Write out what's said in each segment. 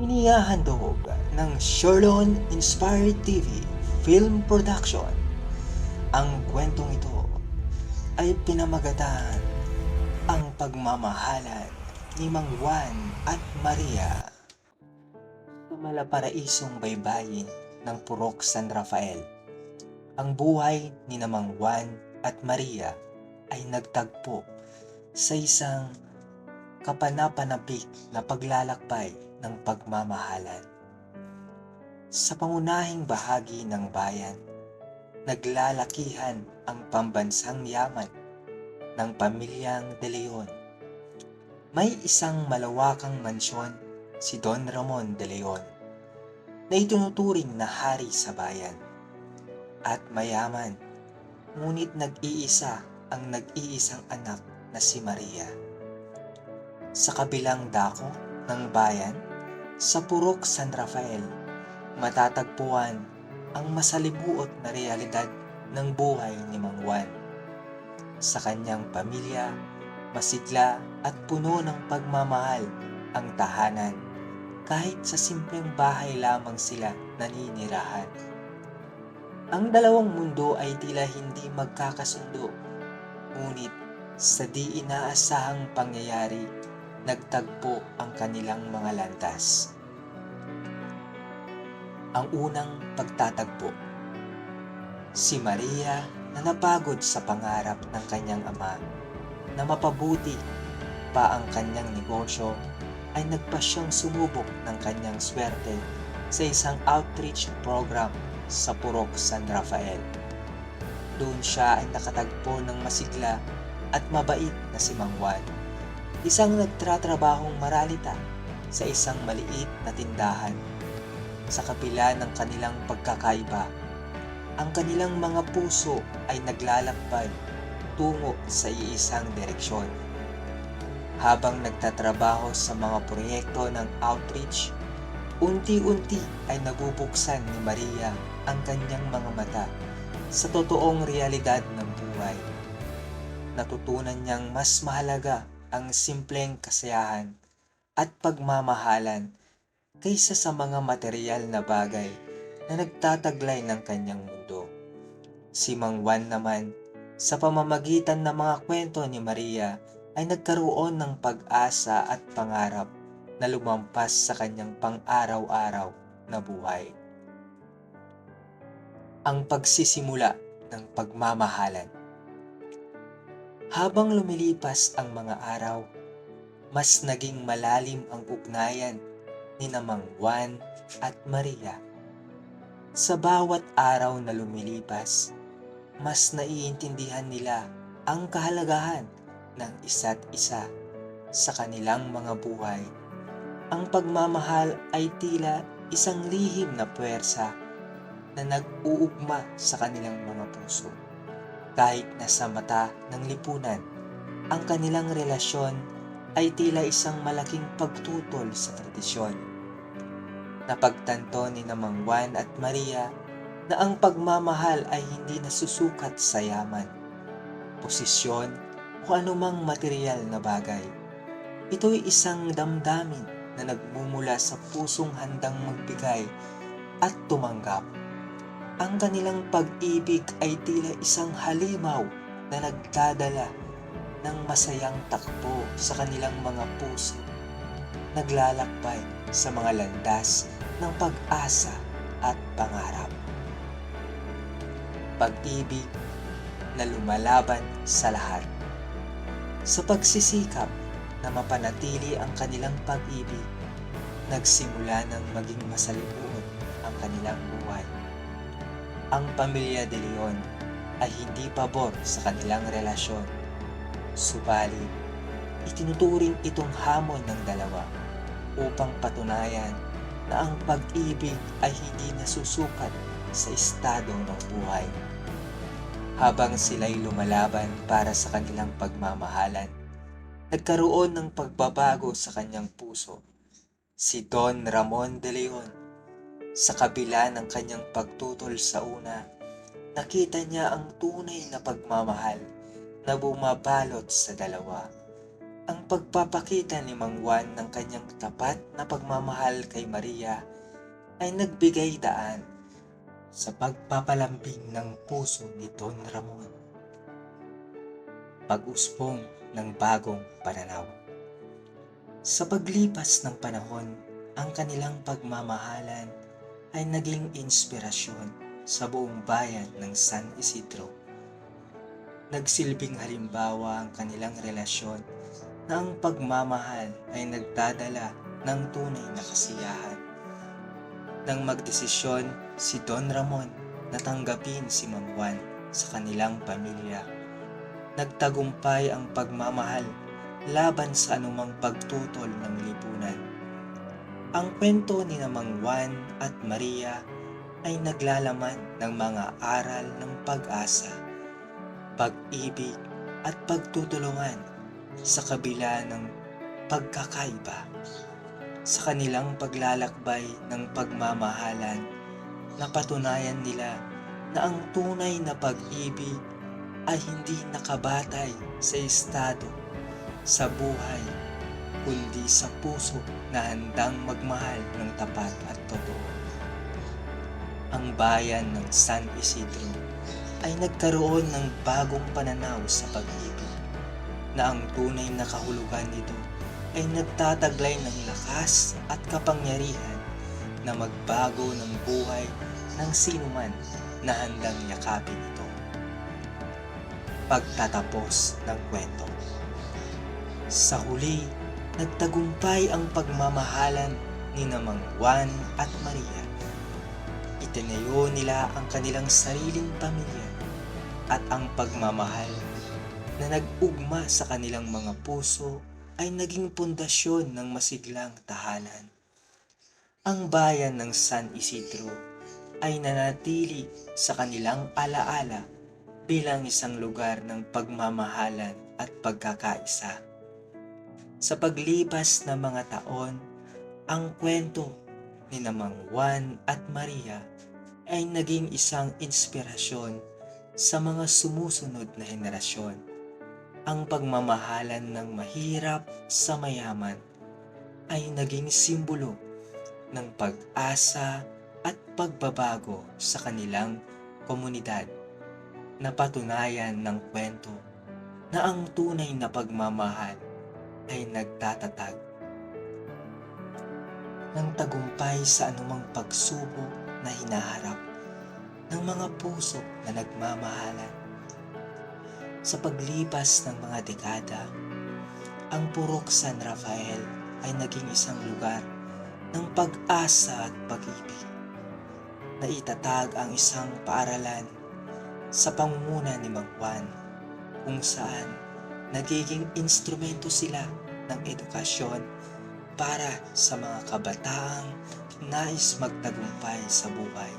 Inihahandog ng Sherlon Inspired TV Film Production. Ang kwentong ito ay pinamagatan ang pagmamahalan ni Mang Juan at Maria sa malaparaisong baybayin ng Purok San Rafael. Ang buhay ni Mang Juan at Maria ay nagtagpo sa isang kapanapanabik na paglalakbay ng pagmamahalan. Sa pangunahing bahagi ng bayan, naglalakihan ang pambansang yaman ng pamilyang De Leon. May isang malawakang mansyon si Don Ramon De Leon na itinuturing na hari sa bayan at mayaman ngunit nag-iisa ang nag-iisang anak na si Maria. Sa kabilang dako ng bayan, sa Purok San Rafael, matatagpuan ang masalimuot na realidad ng buhay ni Mang Juan. Sa kanyang pamilya, masigla at puno ng pagmamahal ang tahanan kahit sa simpleng bahay lamang sila naninirahan. Ang dalawang mundo ay tila hindi magkakasundo, ngunit sa di inaasahang pangyayari, nagtagpo ang kanilang mga landas. Ang unang pagtatagpo. Si Maria na napagod sa pangarap ng kanyang ama na mapabuti pa ang kanyang negosyo ay nagpasyang sumubok ng kanyang swerte sa isang outreach program sa Purok San Rafael. Doon siya ay nakatagpo ng masigla at mabait na si Mang Juan. Isang nagtratrabahong maralita sa isang maliit na tindahan. Sa kapila ng kanilang pagkakaiba, ang kanilang mga puso ay naglalakbay tungo sa iisang direksyon. Habang nagtatrabaho sa mga proyekto ng outreach, unti-unti ay nabubuksan ni Maria ang kanyang mga mata sa totoong realidad ng buhay. Natutunan niyang mas mahalaga ang simpleng kasiyahan at pagmamahalan kaysa sa mga material na bagay na nagtataglay ng kanyang mundo. Si Mang Juan naman, sa pamamagitan ng mga kwento ni Maria, ay nagkaroon ng pag-asa at pangarap na lumampas sa kanyang pang-araw-araw na buhay. Ang pagsisimula ng pagmamahalan Habang lumilipas ang mga araw, mas naging malalim ang ugnayan ni Namang Juan at Maria. Sa bawat araw na lumilipas, mas naiintindihan nila ang kahalagahan ng isa't isa sa kanilang mga buhay. Ang pagmamahal ay tila isang lihim na puwersa na nag-uugma sa kanilang mga puso. Kahit nasa mata ng lipunan, ang kanilang relasyon ay tila isang malaking pagtutol sa tradisyon. Napagtanto ni Namang Juan at Maria na ang pagmamahal ay hindi nasusukat sa yaman, posisyon o anumang material na bagay. Ito'y isang damdamin na nagmumula sa pusong handang magbigay at tumanggap. Ang kanilang pag-ibig ay tila isang halimaw na nagdadala ng masayang takbo sa kanilang mga puso, naglalakbay sa mga landas ng pag-asa at pangarap. Pag-ibig na lumalaban sa lahat. Sa pagsisikap na mapanatili ang kanilang pag-ibig, nagsimula ng maging masalimuot ang kanilang. Ang pamilya de Leon ay hindi pabor sa kanilang relasyon. Subalit, itinuturing itong hamon ng dalawa upang patunayan na ang pag-ibig ay hindi nasusukat sa estado ng buhay. Habang sila'y lumalaban para sa kanilang pagmamahalan, nagkaroon ng pagbabago sa kanyang puso. Si Don Ramon de Leon, sa kabila ng kanyang pagtutol sa una, nakita niya ang tunay na pagmamahal na bumabalot sa dalawa. Ang pagpapakita ni Mang Juan ng kanyang tapat na pagmamahal kay Maria ay nagbigay daan sa pagpapalambing ng puso ni Don Ramon. Pag-usbong ng bagong pananaw. Sa paglipas ng panahon, ang kanilang pagmamahalan ay naging inspirasyon sa buong bayan ng San Isidro. Nagsilbing halimbawa ang kanilang relasyon na ang pagmamahal ay nagdadala ng tunay na kasiyahan. Nang magdesisyon si Don Ramon na tanggapin si Mang Juan sa kanilang pamilya, nagtagumpay ang pagmamahal laban sa anumang pagtutol ng lipunan. Ang kwento ni na Mang Juan at Maria ay naglalaman ng mga aral ng pag-asa, pag-ibig at pagtutulungan sa kabila ng pagkakaiba. Sa kanilang paglalakbay ng pagmamahalan, napatunayan nila na ang tunay na pag-ibig ay hindi nakabatay sa estado, sa buhay, kundi sa puso na handang magmahal ng tapat at totoo. Ang bayan ng San Isidro ay nagkaroon ng bagong pananaw sa pag-ibig na ang tunay na kahulugan nito ay nagtataglay ng lakas at kapangyarihan na magbago ng buhay ng sinuman na handang yakapin ito. Pagtatapos ng kwento Sa huli, nagtagumpay ang pagmamahalan ni Namang Juan at Maria. Itinayo nila ang kanilang sariling pamilya at ang pagmamahal na nag-ugma sa kanilang mga puso ay naging pundasyon ng masiglang tahanan. Ang bayan ng San Isidro ay nanatili sa kanilang alaala bilang isang lugar ng pagmamahalan at pagkakaisa. Sa paglipas ng mga taon, ang kwento ni Namang Juan at Maria ay naging isang inspirasyon sa mga sumusunod na henerasyon. Ang pagmamahalan ng mahirap sa mayaman ay naging simbolo ng pag-asa at pagbabago sa kanilang komunidad. Napatunayan ng kwento na ang tunay na pagmamahal ay nagtatatag ng tagumpay sa anumang pagsubok na hinaharap ng mga puso na nagmamahalan. Sa paglipas ng mga dekada, ang Purok San Rafael ay naging isang lugar ng pag-asa at pag-ibig. Naitatag ang isang paaralan sa pangunguna ni Mang Juan kung saan nagiging instrumento sila ng edukasyon para sa mga kabataang nais magtagumpay sa buhay.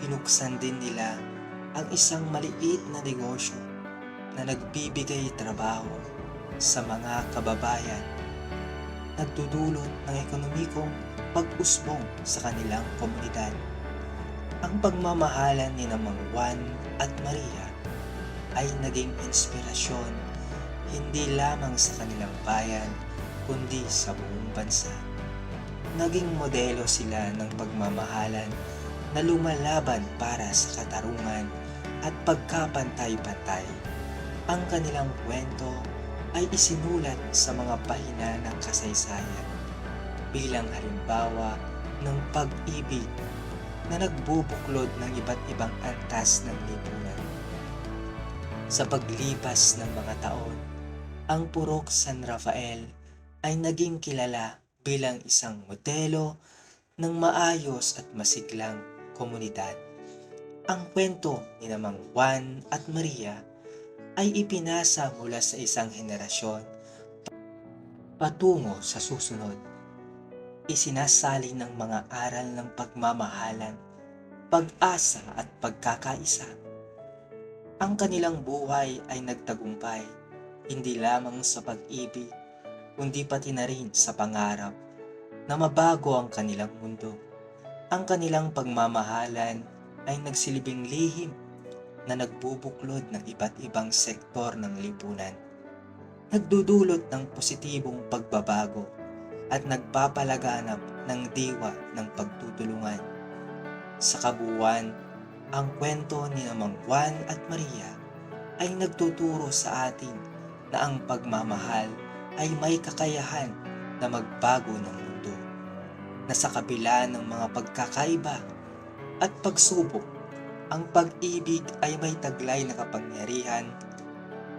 Pinuksan din nila ang isang maliit na negosyo na nagbibigay trabaho sa mga kababayan, nagdudulot ng ekonomikong pag-usbong sa kanilang komunidad. Ang pagmamahalan ni Namang Juan at Maria ay naging inspirasyon hindi lamang sa kanilang bayan kundi sa buong bansa. Naging modelo sila ng pagmamahalan na lumalaban para sa katarungan at pagkapantay-pantay. Ang kanilang kwento ay isinulat sa mga pahina ng kasaysayan bilang halimbawa ng pag-ibig na nagbubuklod ng iba't ibang antas ng lipunan. Sa paglipas ng mga taon, ang Purok San Rafael ay naging kilala bilang isang modelo ng maayos at masiglang komunidad. Ang kwento ni Namang Juan at Maria ay ipinasa mula sa isang henerasyon patungo sa susunod. Isinasali ng mga aral ng pagmamahalan, pag-asa at pagkakaisa. Ang kanilang buhay ay nagtagumpay hindi lamang sa pag-ibig kundi pati na rin sa pangarap na mabago ang kanilang mundo. Ang kanilang pagmamahalan ay nagsilbing lihim na nagbubuklod ng iba't ibang sektor ng lipunan. nagdudulot ng positibong pagbabago at nagpapalaganap ng diwa ng pagtutulungan. Sa kabuuan, ang kwento ni Namang Juan at Maria ay nagtuturo sa atin na ang pagmamahal ay may kakayahan na magbago ng mundo. Na sa kabila ng mga pagkakaiba at pagsubok, ang pag-ibig ay may taglay na kapangyarihan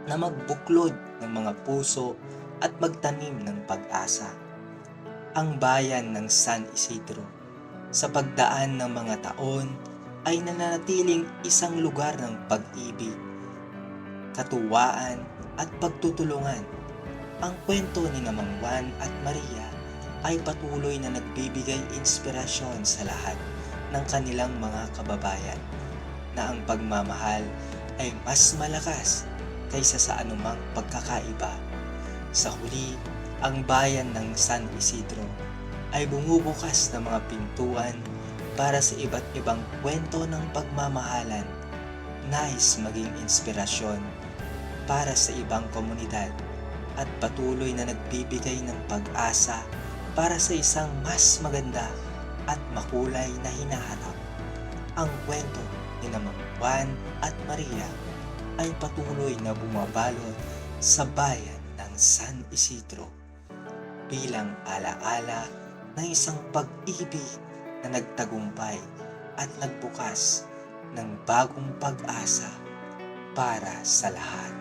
na magbuklod ng mga puso at magtanim ng pag-asa. Ang bayan ng San Isidro sa pagdaan ng mga taon ay nananatiling isang lugar ng pag-ibig, katuwaan at pagtutulungan. Ang kwento ni Namang Juan at Maria ay patuloy na nagbibigay inspirasyon sa lahat ng kanilang mga kababayan na ang pagmamahal ay mas malakas kaysa sa anumang pagkakaiba. Sa huli, ang bayan ng San Isidro ay bumubukas ng mga pintuan para sa iba't ibang kwento ng pagmamahalan, nais maging inspirasyon para sa ibang komunidad at patuloy na nagbibigay ng pag-asa para sa isang mas maganda at makulay na hinaharap. Ang kwento ni Namang Juan at Maria ay patuloy na bumabalot sa bayan ng San Isidro bilang alaala ng isang pag-ibig na nagtagumpay at nagbukas ng bagong pag-asa para sa lahat.